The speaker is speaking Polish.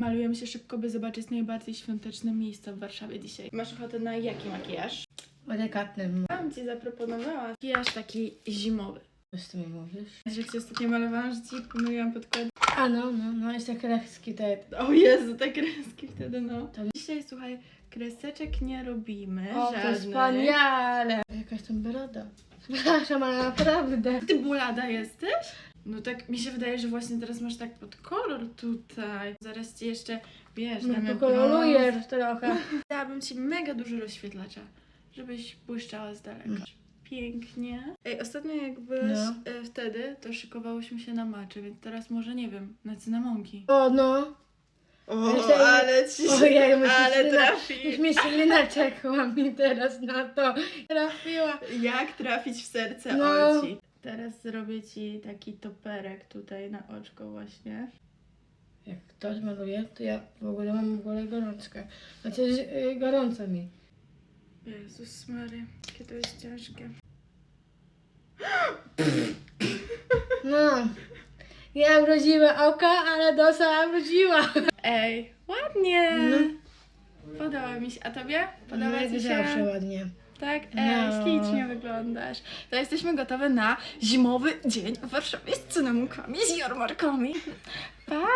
Malujemy się szybko, by zobaczyć najbardziej świąteczne miejsca w Warszawie dzisiaj. Masz ochotę na jaki makijaż? Delikatnym. Mam ci zaproponowała makijaż taki zimowy. Co ty mi mówisz? Że ci ostatnio malowałam, że ci pomyliłam podkład. A no, no, no, jest tak kreski te. O Jezu, te kreski wtedy no. To- Dzisiaj słuchaj, kreseczek nie robimy, O, to żadnych. wspaniale! Jakaś tam broda. Przepraszam, ale naprawdę. Ty bulada jesteś? No tak mi się wydaje, że właśnie teraz masz tak pod kolor tutaj. Zaraz ci jeszcze, wiesz, No, damy pokolorujesz trochę. brąz. Dałabym ci mega dużo rozświetlacza, żebyś błyszczała z daleka. Pięknie. Ej, ostatnio jak byłeś No. e, wtedy, to szykowałyśmy się na maczy, więc teraz może nie wiem, na cynamonki. O, no. O, Myślę, że- ale ci się, Ojej, myślę, ale że- trafi. Już mi naczekła mi teraz na to. Trafiła. Jak trafić w serce No. Olci? Teraz zrobię ci taki toperek tutaj na oczko właśnie. Jak ktoś maluje, to ja w ogóle mam w ogóle gorączkę. Znaczy, yy, gorąco mi. Jezus Mary, jakie to jest ciężkie. No. Ja wrodziła oka, ale dosa wrodziła. Ej, ładnie! No. Podoba mi się. A tobie? Podoba No, ci się? zawsze ładnie. Tak? Ej, No. ślicznie wyglądasz. To jesteśmy gotowe na zimowy dzień w Warszawie z cynamonkami, z jarmarkami. Pa!